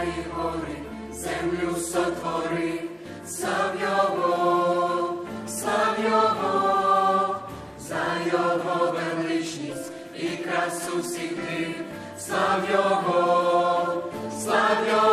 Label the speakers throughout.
Speaker 1: моря і гори, землю сотвори, слав його, слав його, за його величність і красу всіх див, слав його, слав його.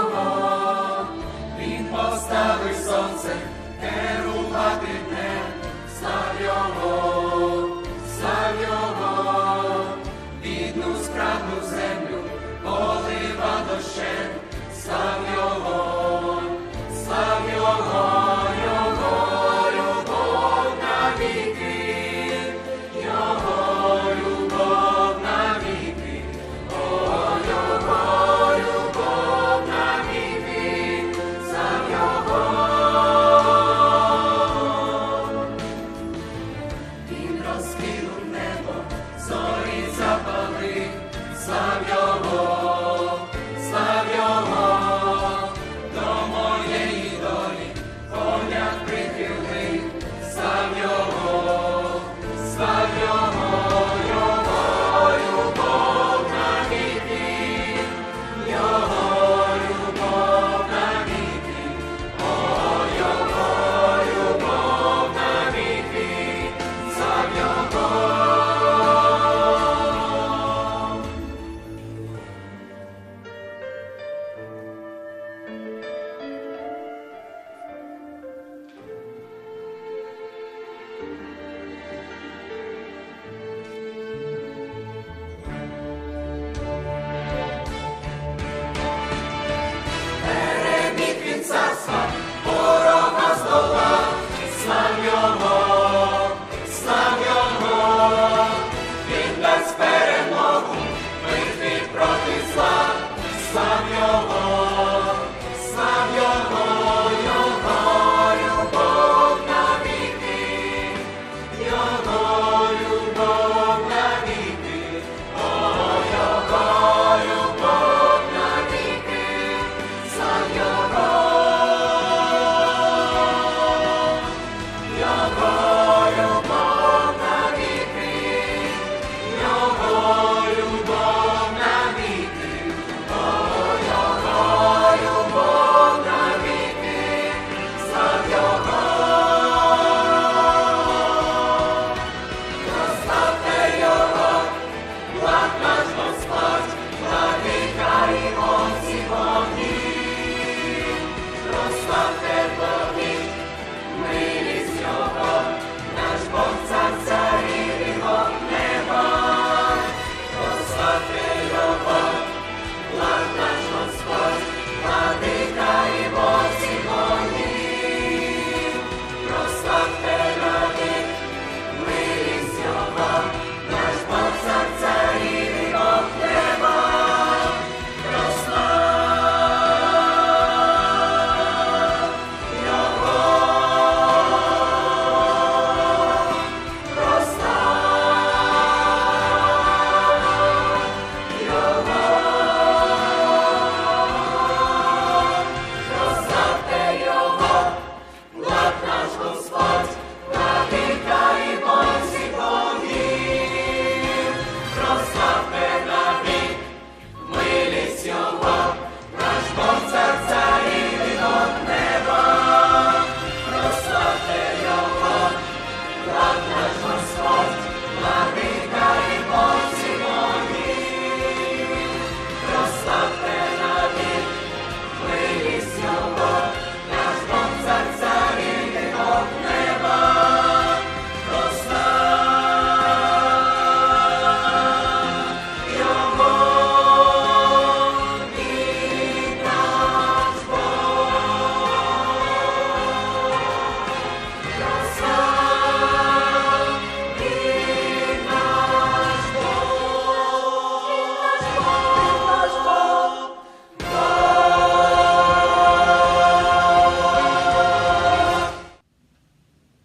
Speaker 1: not much.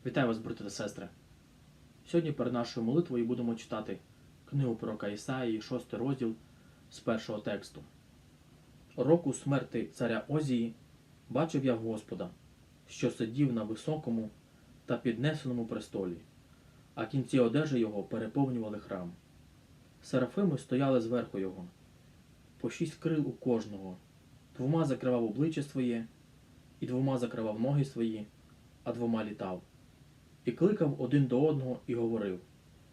Speaker 2: Вітаю вас, брати та сестри! Сьогодні перед нашою молитвою будемо читати книгу пророка Ісаї, 6 розділ з першого тексту. Року смерти царя Озії бачив я Господа, що сидів на високому та піднесеному престолі, а кінці одежі його переповнювали храм. Серафими стояли зверху його, по шість крил у кожного, двома закривав обличчя своє, і двома закривав ноги свої, а двома літав. І кликав один до одного і говорив: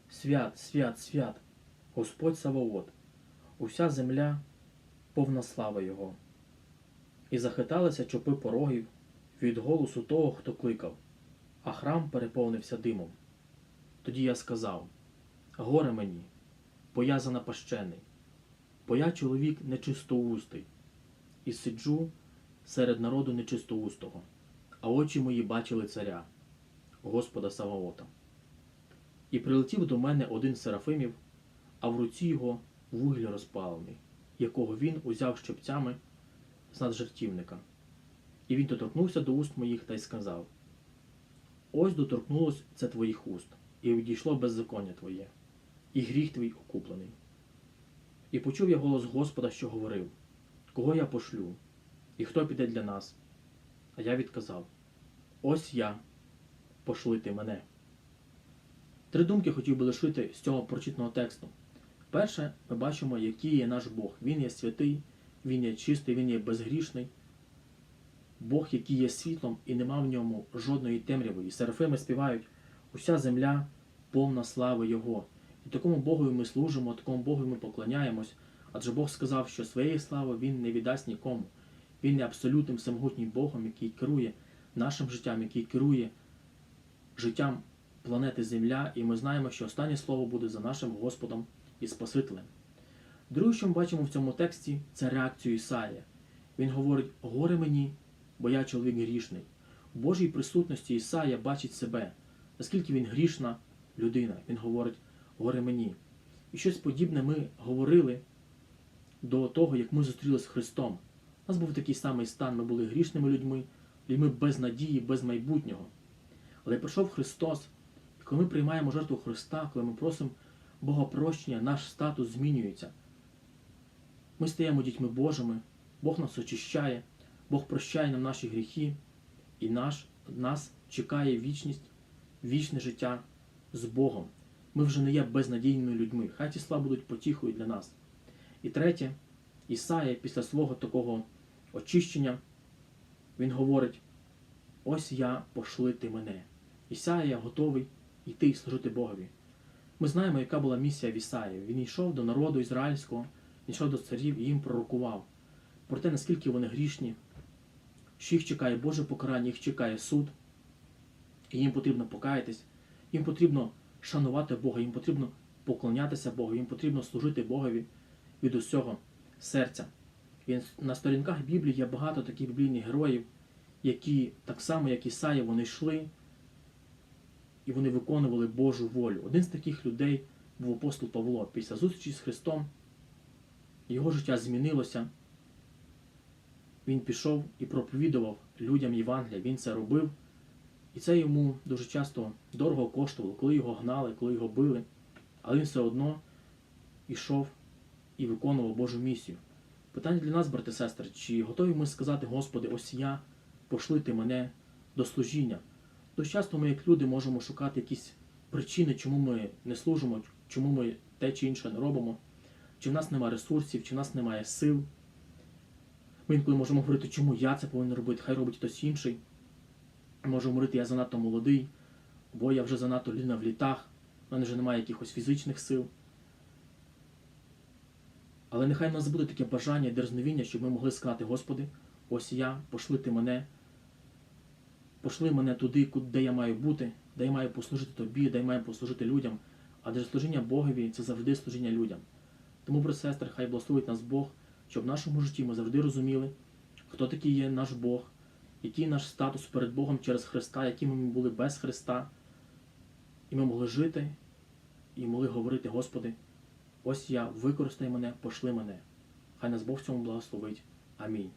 Speaker 2: Свят, свят, свят, Господь Саваот, уся земля повна слава Його. І захиталися чопи порогів від голосу того, хто кликав, а храм переповнився димом. Тоді я сказав: Горе мені, бо я занапащений, бо я чоловік нечистоустий, і сиджу серед народу нечистоустого, а очі мої бачили царя, Господа Саваота. І прилетів до мене один з серафимів, а в руці його вугіль розпалений, якого він узяв щепцями з наджертівника. І він доторкнувся до уст моїх та й сказав: Ось доторкнулось це твоїх уст, і відійшло беззаконня твоє, і гріх твій окуплений. І почув я голос Господа, що говорив: Кого я пошлю, і хто піде для нас? А я відказав: Ось я, пошли ти мене. Три думки хотів би лишити з цього прочитаного тексту. Перше, ми бачимо, який є наш Бог. Він є святий, Він є чистий, Він є безгрішний. Бог, який є світлом, і нема в ньому жодної темряви. І серафими співають уся земля повна слави Його. І такому Богові ми служимо, такому Богові ми поклоняємось. Адже Бог сказав, що своєї слави Він не віддасть нікому. Він є абсолютним всемогутнім Богом, який керує нашим життям, який керує життям планети Земля, і ми знаємо, що останнє слово буде за нашим Господом і Спасителем. Друге, що ми бачимо в цьому тексті, це реакцію Ісаїя. Він говорить: горе мені, бо я чоловік грішний. У Божій присутності Ісаїя бачить себе, наскільки він грішна людина. Він говорить, горе мені. І щось подібне ми говорили до того, як ми зустрілися з Христом. У нас був такий самий стан, ми були грішними людьми, людьми без надії, без майбутнього. Але прийшов Христос, і коли ми приймаємо жертву Христа, коли ми просимо Бога прощення, наш статус змінюється. Ми стаємо дітьми Божими, Бог нас очищає, Бог прощає нам наші гріхи, і наш, нас чекає вічність, вічне життя з Богом. Ми вже не є безнадійними людьми. Хай ті слова будуть потіхою для нас. І третє, Ісая після свого такого очищення, він говорить: ось я пошли ти мене. Ісая готовий йти і служити Богові. Ми знаємо, яка була місія в Ісаї. Він йшов до народу ізраїльського, йшов до царів і їм пророкував про те, наскільки вони грішні, що їх чекає Боже покарання, їх чекає суд, і їм потрібно покаятись, їм потрібно шанувати Бога, їм потрібно поклонятися Богу, їм потрібно служити Богові від усього серця. І на сторінках Біблії є багато таких біблійних героїв, які так само, як Ісая, вони йшли і вони виконували Божу волю. Один з таких людей був апостол Павло. Після зустрічі з Христом його життя змінилося. Він пішов і проповідував людям Євангелія. Він це робив. І це йому дуже часто дорого коштувало, коли його гнали, коли його били. Але він все одно йшов і виконував Божу місію. Питання для нас, брати і сестри, чи готові ми сказати, Господи, ось я, пошли ти мене до служіння? Дуже часто ми, як люди, можемо шукати якісь причини, чому ми не служимо, чому ми те чи інше не робимо, чи в нас немає ресурсів, чи в нас немає сил. Ми інколи можемо говорити, чому я це повинен робити, хай робить хтось інший. Можемо говорити, я занадто молодий, бо я вже занадто людина в літах, в мене вже немає якихось фізичних сил. Але нехай в нас буде таке бажання і дерзновіння, щоб ми могли сказати, Господи, ось я, пошли ти мене, пошли мене туди, де я маю бути, де я маю послужити тобі, де я маю послужити людям. Адже служіння Богові це завжди служіння людям. Тому, брат сестри, хай благословить нас Бог, щоб в нашому житті ми завжди розуміли, хто такий є наш Бог, який наш статус перед Богом через Христа, якими ми були без Христа. І ми могли жити і могли говорити, Господи, ось я, використай мене, пошли мене. Хай нас Бог в цьому благословить. Амінь.